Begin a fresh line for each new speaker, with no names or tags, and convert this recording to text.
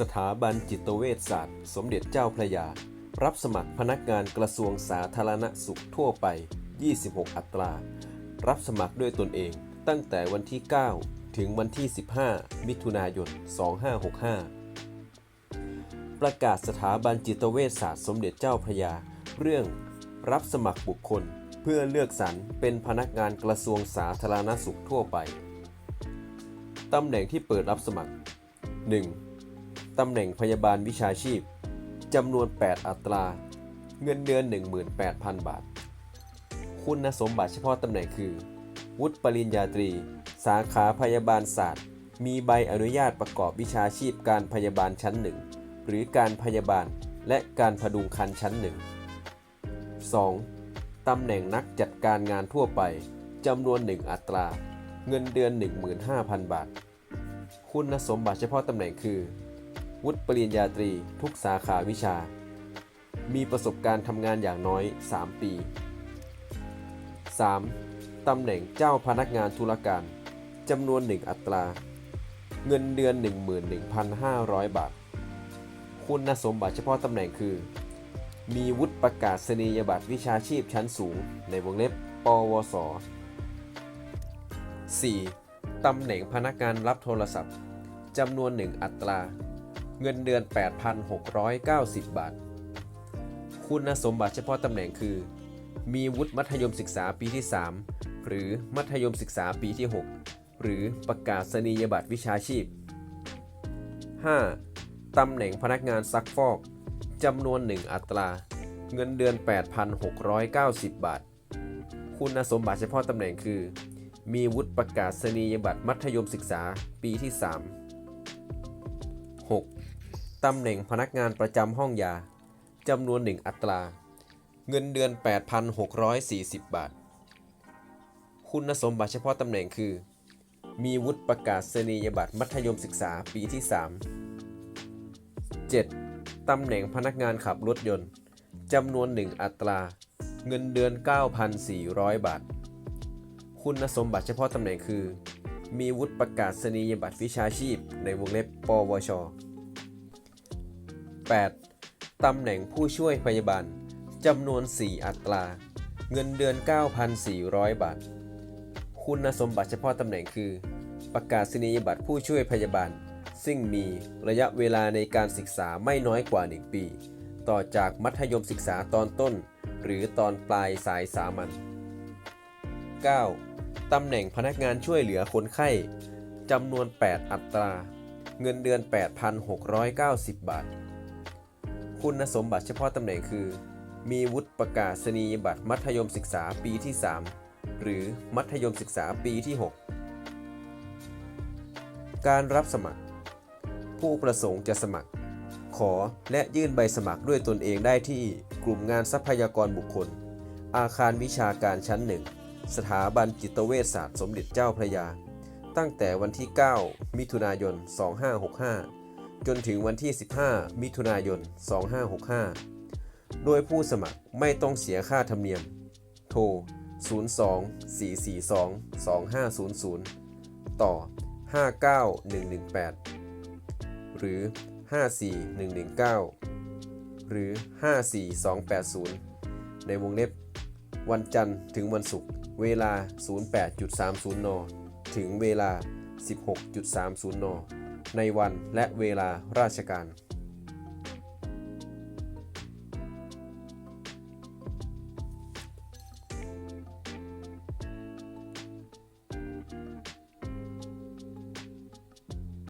สถาบันจิตเวชศาสตร์ สมเด็จเจ้าพระยา รับสมัครพนักงานกระทรวงสาธารณสุขทั่วไป 26 อัตรา รับสมัครด้วยตนเองตั้งแต่วันที่ 9 ถึงวันที่ 15 มิถุนายน 2565 ประกาศสถาบันจิตเวชศาสตร์สมเด็จเจ้าพระยา เรื่องรับสมัครบุคคลเพื่อเลือกสรรเป็นพนักงานกระทรวงสาธารณสุขทั่วไป ตำแหน่งที่เปิดรับสมัคร 1. ตำแหน่งพยาบาลวิชาชีพจำนวน 8 อัตรา เงินเดือน 18,000 บาท คุณสมบัติเฉพาะตำแหน่งคือ วุฒิปริญญาตรี สาขาพยาบาลศาสตร์ มีใบอนุญาตประกอบวิชาชีพการพยาบาลชั้นหนึ่งหรือการพยาบาลและการพดุงครรภ์ชั้นหนึ่ง 2. ตำแหน่งนักจัดการงานทั่วไปจำนวน 1 อัตรา เงินเดือน 15,000 บาท คุณสมบัติเฉพาะตำแหน่งคือ วุฒิปริญญาตรีทุกสาขาวิชา มีประสบการณ์ทำงานอย่างน้อย 3 ปี 3. ตำแหน่งเจ้าพนักงานธุรการจำนวน 1 อัตรา เงินเดือน 11,500 บาท คุณสมบัติเฉพาะตำแหน่งคือ มีวุฒิประกาศนียบัตรวิชาชีพชั้นสูง ในวงเล็บ ปวส 4. ตำแหน่งพนักงานรับโทรศัพท์จำนวน 1 อัตรา เงินเดือน 8,690 บาท คุณสมบัติเฉพาะตำแหน่งคือ มีวุฒิมัธยมศึกษาปีที่ 3 หรือมัธยมศึกษาปีที่ 6 หรือประกาศนียบัตรวิชาชีพ 5. ตำแหน่งพนักงานซักฟอกจำนวน 1 อัตรา เงินเดือน 8,690 บาท คุณสมบัติเฉพาะตำแหน่งคือ มีวุฒิประกาศนียบัตรมัธยมศึกษาปีที่ 3 6. ตำแหน่งพนักงานประจำห้องยาจำนวน1อัตรา เงินเดือน 8,640 บาท คุณสมบัติเฉพาะตำแหน่งคือ มีวุฒิประกาศนียบัตรมัธยมศึกษาปีที่ 3 7. ตำแหน่งพนักงานขับรถยนต์จำนวน1อัตรา เงินเดือน 9,400 บาท คุณสมบัติเฉพาะตำแหน่งคือ มีวุฒิประกาศนียบัตรวิชาชีพในวงเล็บ ปวช 8. ตำแหน่งผู้ช่วยพยาบาลจำนวน 4 อัตรา เงินเดือน 9,400 บาท คุณสมบัติเฉพาะตำแหน่งคือ ประกาศนียบัตรผู้ช่วยพยาบาล ซึ่งมีระยะเวลาในการศึกษาไม่น้อยกว่า 1 ปี ต่อจากมัธยมศึกษาตอนต้น หรือตอนปลายสายสามัญ 9. ตำแหน่งพนักงานช่วยเหลือคนไข้จำนวน 8 อัตรา เงินเดือน 8,690 บาท คุณสมบัติเฉพาะตำแหน่งคือ มีวุฒิประกาศนียบัตรมัธยมศึกษาปีที่ 3 หรือมัธยมศึกษาปีที่ 6 การรับสมัคร ผู้ประสงค์จะสมัคร ขอและยื่นใบสมัครด้วยตนเองได้ที่กลุ่มงานทรัพยากรบุคคล อาคารวิชาการชั้นหนึ่งสถาบันจิตเวชศาสตร์สมเด็จเจ้าพระยา ตั้งแต่วันที่ 9 มิถุนายน 2565 จนถึงวันที่ 15 มิถุนายน 2565 โดยผู้สมัครไม่ต้องเสียค่าธรรมเนียม โทร 02 442 2500 ต่อ 59118 หรือ 54119 หรือ 54280 ในวงเล็บ วันจันทร์ถึงวันศุกร์ เวลา 08.30 น ถึงเวลา 16.30 น ในวันและเวลาราชการ